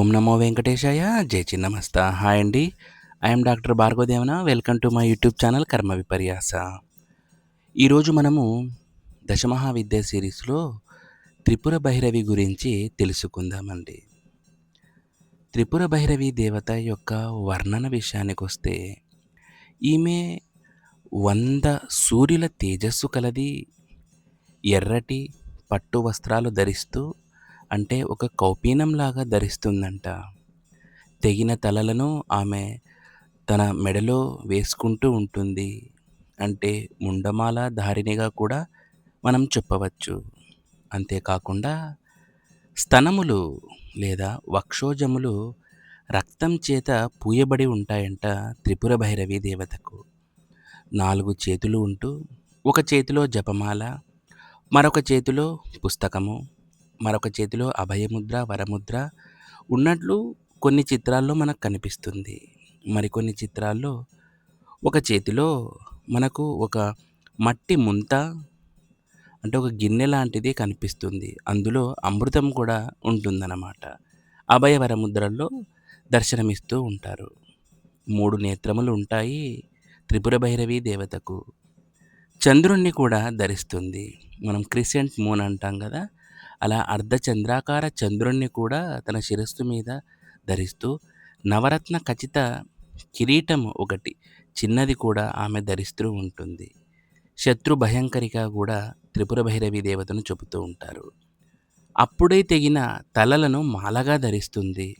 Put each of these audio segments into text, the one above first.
ఓం నమో వెంకటేశాయ. జై చిన్నమస్త. హాయ్ అండి. I'm doctor Bhargavadevana. Welcome to my YouTube channel కర్మ విపర్యాస. ఈరోజు మనము దశమహావిద్య సిరీస్లో త్రిపుర భైరవి గురించి తెలుసుకుందామండి. త్రిపుర భైరవి దేవత యొక్క వర్ణన విషయానికి వస్తే ఈమె వంద సూర్యుల తేజస్సు కలది ఎర్రటి పట్టు వస్త్రాలు ధరిస్తూ అంటే ఒక కౌపీనంలాగా ధరిస్తుందంట. తెగిన తలలను ఆమె తన మెడలో వేసుకుంటూ ఉంటుంది. అంటే ముండమాల ధారిణిగా కూడా మనం చెప్పవచ్చు. అంతేకాకుండా స్తనములు లేదా వక్షోజములు రక్తం చేత పూయబడి ఉంటాయంట త్రిపుర భైరవి దేవతకు. నాలుగు చేతులు ఉంటూ ఒక చేతిలో జపమాల మరొక చేతిలో పుస్తకము మరొక చేతిలో అభయముద్ర వరముద్ర ఉన్నట్లు కొన్ని చిత్రాల్లో మనకు కనిపిస్తుంది. మరికొన్ని చిత్రాల్లో ఒక చేతిలో మనకు ఒక మట్టి ముంత అంటే ఒక గిన్నె లాంటిది కనిపిస్తుంది. అందులో అమృతం కూడా ఉంటుందన్నమాట. అభయ వరముద్రల్లో దర్శనమిస్తూ ఉంటారు. మూడు నేత్రములు ఉంటాయి త్రిపుర భైరవి దేవతకు. చంద్రుణ్ణి కూడా ధరిస్తుంది. మనం క్రిసెంట్ మూన్ అంటాం కదా అలా అర్ధచంద్రాకార చంద్రుణ్ణి కూడా తన శిరస్సు మీద ధరిస్తూ నవరత్న ఖచ్చిత కిరీటం ఒకటి చిన్నది కూడా ఆమె ధరిస్తూ ఉంటుంది. శత్రు భయంకరిగా కూడా త్రిపుర భైరవి దేవతను చెబుతూ ఉంటారు. అప్పుడే తెగిన తలలను మాలగా ధరిస్తుంది.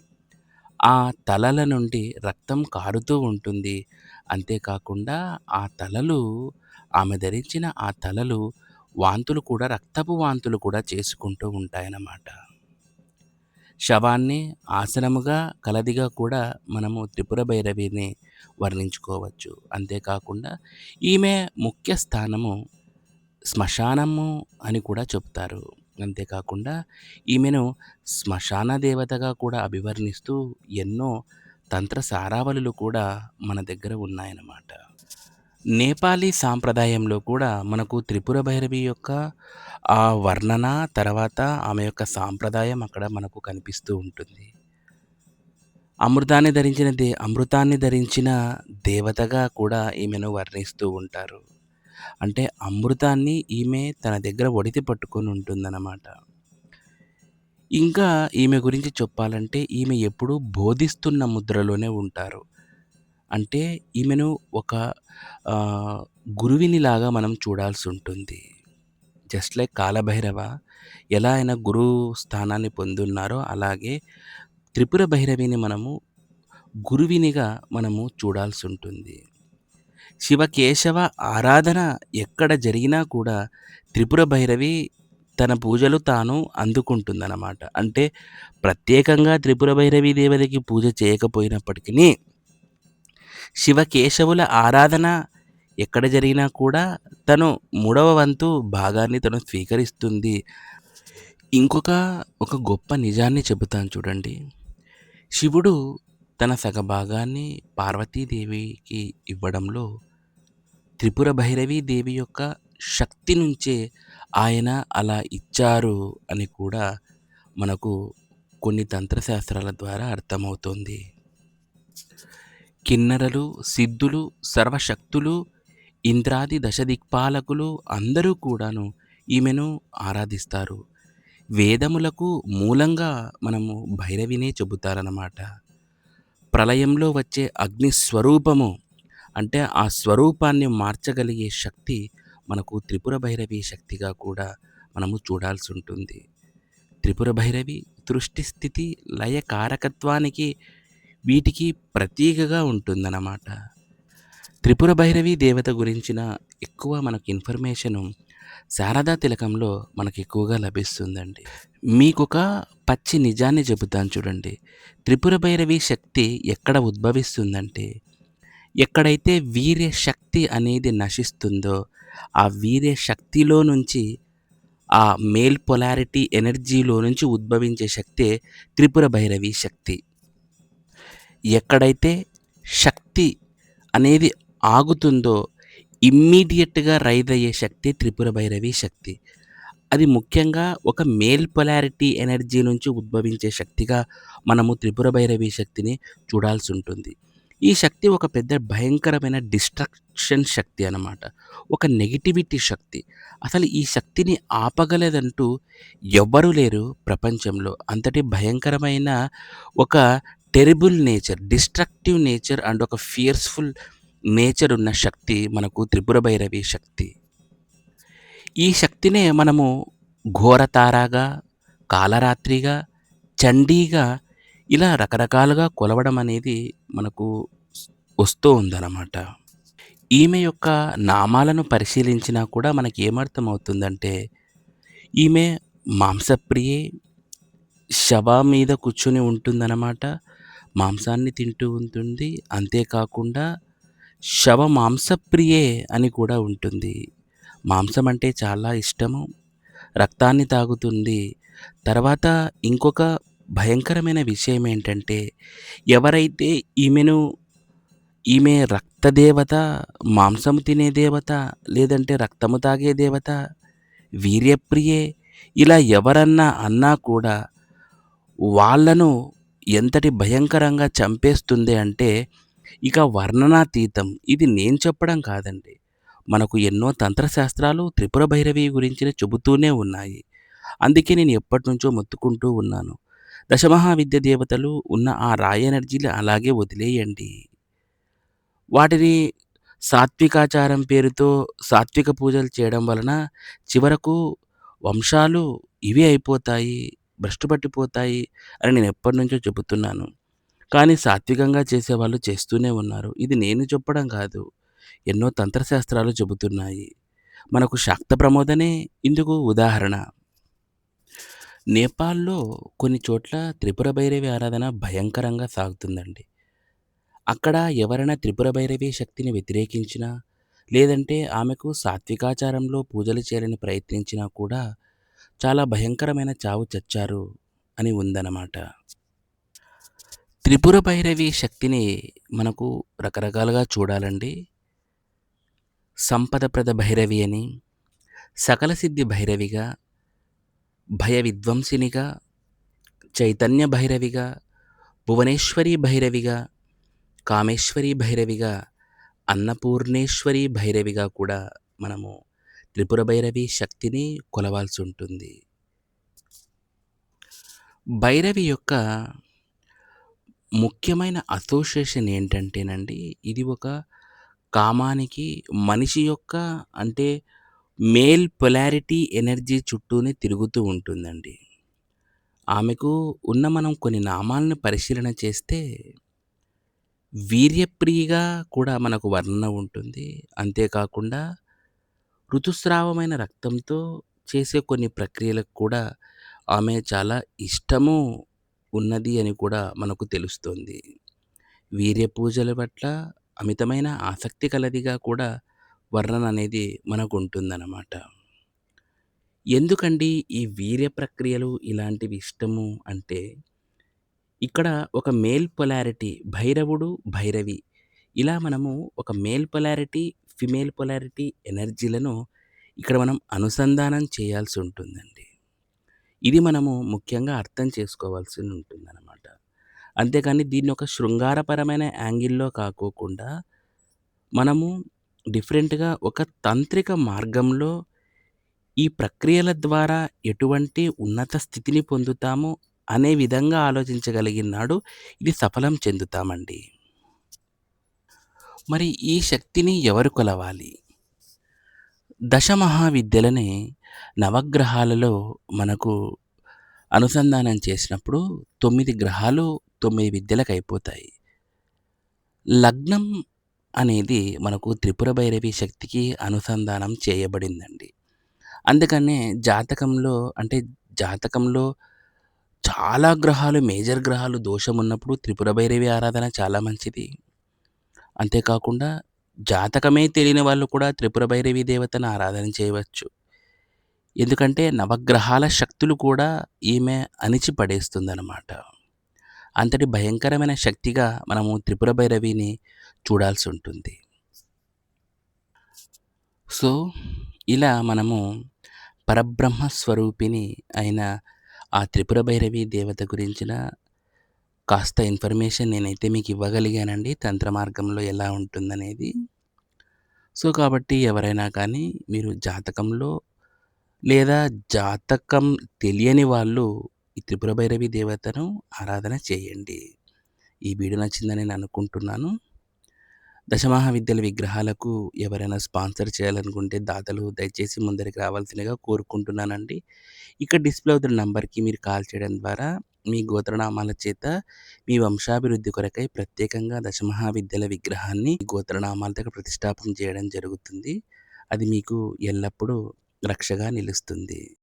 ఆ తలల నుండి రక్తం కారుతూ ఉంటుంది. అంతేకాకుండా ఆ తలలు ఆమె ధరించిన ఆ తలలు వాంతులు కూడా రక్తపు వాంతులు కూడా చేసుకుంటూ ఉంటాయన్నమాట. శవాన్ని ఆసనముగా కలదిగా కూడా మనము త్రిపుర భైరవిని వర్ణించుకోవచ్చు. అంతేకాకుండా ఈమె ముఖ్య స్థానము శ్మశానము అని కూడా చెప్తారు. అంతేకాకుండా ఈమెను శ్మశాన దేవతగా కూడా అభివర్ణిస్తూ ఎన్నో తంత్ర సారావళులు కూడా మన దగ్గర ఉన్నాయన్నమాట. నేపాలీ సాంప్రదాయంలో కూడా మనకు త్రిపుర భైరవి యొక్క ఆ వర్ణన తర్వాత ఆమె యొక్క సాంప్రదాయం అక్కడ మనకు కనిపిస్తూ ఉంటుంది. అమృతాన్ని ధరించిన దే అమృతాన్ని ధరించిన దేవతగా కూడా ఈమెను వర్ణిస్తూ ఉంటారు. అంటే అమృతాన్ని ఈమె తన దగ్గర ఒడితి పట్టుకొని ఉంటుందన్నమాట. ఇంకా ఈమె గురించి చెప్పాలంటే ఈమె ఎప్పుడూ బోధిస్తున్న ముద్రలోనే ఉంటారు. అంటే ఈమెను ఒక గురువినిలాగా మనం చూడాల్సి ఉంటుంది. జస్ట్ లైక్ కాలభైరవ ఎలా ఆయన గురువు స్థానాన్ని పొందున్నారో అలాగే త్రిపుర భైరవిని మనము గురువినిగా మనము చూడాల్సి ఉంటుంది. శివకేశవ ఆరాధన ఎక్కడ జరిగినా కూడా త్రిపుర భైరవి తన పూజలు తాను అందుకుంటుందన్నమాట. అంటే ప్రత్యేకంగా త్రిపుర భైరవి దేవతకి పూజ చేయకపోయినప్పటికీ శివకేశవుల ఆరాధన ఎక్కడ జరిగినా కూడా తను మూడవ వంతు భాగాన్ని తను స్వీకరిస్తుంది. ఇంకొక ఒక గొప్ప నిజాన్ని చెబుతాను చూడండి. శివుడు తన సగభాగాన్ని పార్వతీదేవికి ఇవ్వడంలో త్రిపుర భైరవీ దేవి యొక్క శక్తి నుంచే ఆయన అలా ఇచ్చారు అని కూడా మనకు కొన్ని తంత్రశాస్త్రాల ద్వారా అర్థమవుతుంది. కిన్నరలు సిద్ధులు సర్వశక్తులు ఇంద్రాది దశదిక్పాలకులు అందరూ కూడాను ఈమెను ఆరాధిస్తారు. వేదములకు మూలంగా మనము భైరవినే చెబుతారన్నమాట. ప్రళయంలో వచ్చే అగ్ని స్వరూపము అంటే ఆ స్వరూపాన్ని మార్చగలిగే శక్తి మనకు త్రిపుర భైరవి శక్తిగా కూడా మనము చూడాల్సి ఉంటుంది త్రిపుర భైరవి దృష్టి స్థితి లయ కారకత్వానికి వీటికి ప్రతీకగా ఉంటుందన్నమాట. త్రిపుర భైరవి దేవత గురించిన ఎక్కువ మనకు ఇన్ఫర్మేషను శారదా తిలకంలో మనకు ఎక్కువగా లభిస్తుందండి. మీకు ఒక పచ్చి నిజాన్ని చెబుతాను చూడండి. త్రిపుర భైరవి శక్తి ఎక్కడ ఉద్భవిస్తుందంటే ఎక్కడైతే వీర్య శక్తి అనేది నశిస్తుందో ఆ వీర్య శక్తిలో నుంచి ఆ మేల్ పొలారిటీ ఎనర్జీలో నుంచి ఉద్భవించే శక్తే త్రిపుర భైరవి శక్తి. ఎక్కడైతే శక్తి అనేది ఆగుతుందో ఇమ్మీడియట్గా రైజ్ అయ్యే శక్తి త్రిపుర భైరవి శక్తి అది ముఖ్యంగా ఒక మేల్ పొలారిటీ ఎనర్జీ నుంచి ఉద్భవించే శక్తిగా మనము త్రిపుర భైరవి శక్తిని చూడాల్సి ఉంటుంది ఈ శక్తి ఒక పెద్ద భయంకరమైన డిస్ట్రక్షన్ శక్తి అనమాట. ఒక నెగటివిటీ శక్తి. అసలు ఈ శక్తిని ఆపగలదంటూ ఎవ్వరు లేరు ప్రపంచంలో. అంతటి భయంకరమైన ఒక terrible nature, destructive nature and ఒక ఫియర్స్‌ఫుల్ నేచర్ ఉన్న శక్తి మనకు త్రిపుర భైరవి శక్తి. ఈ శక్తినే మనము ఘోరతారాగా కాలరాత్రిగా, చండీగా ఇలా రకరకాలుగా కొలవడం అనేది మనకు వస్తూ ఉందనమాట. ఈమె యొక్క నామాలను పరిశీలించినా కూడా మనకి ఏమర్థమవుతుందంటే ఈమె మాంసప్రియే, శవ మీద కూర్చొని ఉంటుందన్నమాట మాంసాన్ని తింటూ ఉంటుంది. అంతేకాకుండా శవ మాంసప్రియే అని కూడా ఉంటుంది. మాంసం అంటే చాలా ఇష్టము. రక్తాన్ని తాగుతుంది. తర్వాత ఇంకొక భయంకరమైన విషయం ఏంటంటే, ఎవరైతే ఈమెను ఈమె రక్తదేవత, మాంసము తినే దేవత, లేదంటే రక్తము తాగే దేవత, వీర్యప్రియే ఇలా ఎవరన్నా అన్నా కూడా వాళ్ళను ఎంతటి భయంకరంగా చంపేస్తుంది అంటే, ఇక వర్ణనాతీతం. ఇది నేను చెప్పడం కాదండి. మనకు ఎన్నో తంత్రశాస్త్రాలు త్రిపుర భైరవి గురించి చెబుతూనే ఉన్నాయి. అందుకే నేను ఎప్పటినుంచో మొత్తుకుంటూ ఉన్నాను. దశమహావిద్య దేవతలు ఉన్న ఆ రాయ ఎనర్జీలు అలాగే వదిలేయండి. వాటిని సాత్వికాచారం పేరుతో సాత్విక పూజలు చేయడం వలన చివరకు వంశాలు ఇవే అయిపోతాయి, భ్రష్టు పట్టిపోతాయి అని నేను ఎప్పటినుంచో చెబుతున్నాను. కానీ సాత్వికంగా చేసేవాళ్ళు చేస్తూనే ఉన్నారు. ఇది నేను చెప్పడం కాదు. ఎన్నో తంత్రశాస్త్రాలు చెబుతున్నాయి. మనకు శాక్త ప్రమోదనే ఇందుకు ఉదాహరణ. నేపాల్‌లో కొన్ని చోట్ల త్రిపుర భైరవి ఆరాధన భయంకరంగా సాగుతుందండి. అక్కడ ఎవరైనా త్రిపుర భైరవి శక్తిని వ్యతిరేకించినా, లేదంటే ఆమెకు సాత్వికాచారంలో పూజలు చేయాలని ప్రయత్నించినా కూడా చాలా భయంకరమైన చావు చచ్చారు అని ఉందన్నమాట. త్రిపుర భైరవి శక్తిని మనకు రకరకాలుగా చూడాలండి. సంపదప్రద భైరవి అని, సకల సిద్ధి భైరవిగా, భయ విధ్వంసినిగా, చైతన్య భైరవిగా, భువనేశ్వరి భైరవిగా, కామేశ్వరి భైరవిగా, అన్నపూర్ణేశ్వరి భైరవిగా కూడా మనము త్రిపుర భైరవి శక్తిని కొలవాల్సి ఉంటుంది భైరవి యొక్క ముఖ్యమైన అసోసియేషన్ ఏంటంటేనండి, ఇది ఒక కామానికి మనిషి యొక్క అంటే మేల్ పొలారిటీ ఎనర్జీ చుట్టూనే తిరుగుతూ ఉంటుందండి. ఆమెకు ఉన్న మనం కొన్ని నామాలను పరిశీలన చేస్తే వీర్యప్రియగా కూడా మనకు వర్ణన ఉంటుంది. అంతేకాకుండా ఋతుస్రావమైన రక్తంతో చేసే కొన్ని ప్రక్రియలకు కూడా ఆమె చాలా ఇష్టము ఉన్నది అని కూడా మనకు తెలుస్తోంది. వీర్య పూజల పట్ల అమితమైన ఆసక్తి కలదిగా కూడా వర్ణన అనేది మనకు ఉంటుందన్నమాట ఎందుకండి ఈ వీర్య ప్రక్రియలు ఇలాంటివి ఇష్టము అంటే, ఇక్కడ ఒక మేల్ పొలారిటీ భైరవుడు, భైరవి ఇలా మనము ఒక మేల్ పొలారిటీ, ఫిమేల్ పొలారిటీ ఎనర్జీలను ఇక్కడ మనం అనుసంధానం చేయాల్సి ఉంటుందండి ఇది మనము ముఖ్యంగా అర్థం చేసుకోవాల్సి ఉంటుందన్నమాట అంతేకాని దీన్ని ఒక శృంగారపరమైన యాంగిల్‌లో కాకోకుండా, మనము డిఫరెంట్‌గా ఒక తాంత్రిక మార్గంలో ఈ ప్రక్రియల ద్వారా ఎటువంటి ఉన్నత స్థితిని పొందుతాము అనే విధంగా ఆలోచించగలిగినాడు ఇది సఫలం చెందుతామండి. మరి ఈ శక్తిని ఎవరు కొలవాలి? దశమహావిద్యలనే నవగ్రహాలలో మనకు అనుసంధానం చేసినప్పుడు తొమ్మిది గ్రహాలు తొమ్మిది విద్యలకు అయిపోతాయి లగ్నం అనేది మనకు త్రిపుర భైరవి శక్తికి అనుసంధానం చేయబడిందండి. అందుకనే జాతకంలో అంటే జాతకంలో చాలా గ్రహాలు మేజర్ గ్రహాలు దోషం ఉన్నప్పుడు త్రిపుర భైరవి ఆరాధన చాలా మంచిది. అంతేకాకుండా జాతకమే తెలియని వాళ్ళు కూడా త్రిపుర భైరవి దేవతను ఆరాధన చేయవచ్చు. ఎందుకంటే నవగ్రహాల శక్తులు కూడా ఈమె అణిచి పడేస్తుందనమాట. అంతటి భయంకరమైన శక్తిగా మనము త్రిపుర భైరవిని చూడాల్సి ఉంటుంది సో, ఇలా మనము పరబ్రహ్మ స్వరూపిణి అయిన ఆ త్రిపుర భైరవి దేవత గురించిన కాస్త ఇన్ఫర్మేషన్ నేనైతే మీకు ఇవ్వగలిగానండి తంత్ర మార్గంలో ఎలా ఉంటుందనేది. సో, కాబట్టి ఎవరైనా కానీ మీరు జాతకంలో లేదా జాతకం తెలియని వాళ్ళు ఈ త్రిపుర భైరవి దేవతను ఆరాధన చేయండి. ఈ వీడియో నచ్చిందని నేను అనుకుంటున్నాను. దశమహావిద్యల విగ్రహాలకు ఎవరైనా స్పాన్సర్ చేయాలనుకుంటే దాతలు దయచేసి ముందరికి రావాల్సిందిగా కోరుకుంటున్నానండి. ఇక్కడ డిస్‌ప్లే అవుతున్న నంబర్‌కి మీరు కాల్ చేయడం ద్వారా మీ గోత్రనామాల చేత మీ వంశాభివృద్ధి కొరకై ప్రత్యేకంగా దశమహావిద్యల విగ్రహాన్ని గోత్రనామాలతో ప్రతిష్టాపన చేయడం జరుగుతుంది. అది మీకు ఎల్లప్పుడూ రక్షగా నిలుస్తుంది.